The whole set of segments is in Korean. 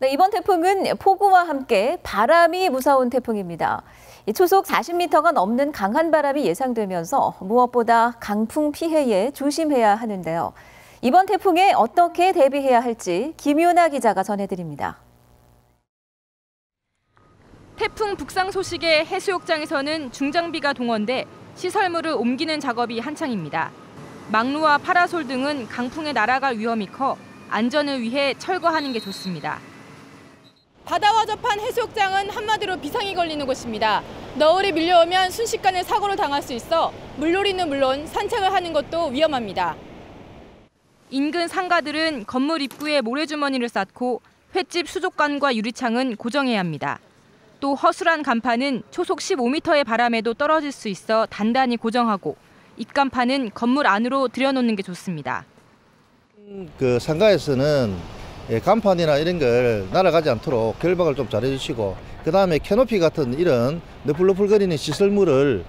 네, 이번 태풍은 폭우와 함께 바람이 무서운 태풍입니다. 초속 40m가 넘는 강한 바람이 예상되면서 무엇보다 강풍 피해에 조심해야 하는데요. 이번 태풍에 어떻게 대비해야 할지 김윤아 기자가 전해드립니다. 태풍 북상 소식에 해수욕장에서는 중장비가 동원돼 시설물을 옮기는 작업이 한창입니다. 망루와 파라솔 등은 강풍에 날아갈 위험이 커 안전을 위해 철거하는 게 좋습니다. 바다와 접한 해수욕장은 한마디로 비상이 걸리는 곳입니다. 너울이 밀려오면 순식간에 사고를 당할 수 있어 물놀이는 물론 산책을 하는 것도 위험합니다. 인근 상가들은 건물 입구에 모래주머니를 쌓고 횟집 수족관과 유리창은 고정해야 합니다. 또 허술한 간판은 초속 15m의 바람에도 떨어질 수 있어 단단히 고정하고 입간판은 건물 안으로 들여놓는 게 좋습니다. 그 상가에서는 예, 간판이나 이런 걸 날아가지 않도록 결박을 좀 잘 해주시고 그 다음에 캐노피 같은 이런 너플너플거리는 시설물을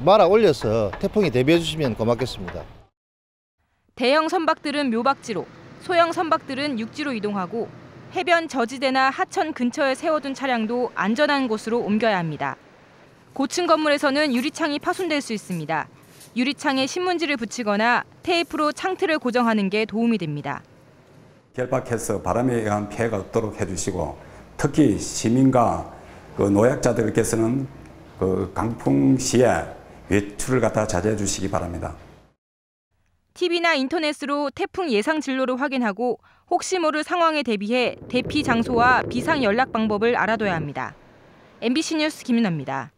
말아 올려서 태풍에 대비해 주시면 고맙겠습니다. 대형 선박들은 묘박지로, 소형 선박들은 육지로 이동하고 해변 저지대나 하천 근처에 세워둔 차량도 안전한 곳으로 옮겨야 합니다. 고층 건물에서는 유리창이 파손될 수 있습니다. 유리창에 신문지를 붙이거나 테이프로 창틀을 고정하는 게 도움이 됩니다. 결박해서 바람에 의한 피해가 없도록 해주시고 특히 시민과 그 노약자들께서는 그 강풍 시에 외출을 갖다 자제해 주시기 바랍니다. TV나 인터넷으로 태풍 예상 진로를 확인하고 혹시 모를 상황에 대비해 대피 장소와 비상 연락 방법을 알아둬야 합니다. MBC 뉴스 김윤아입니다.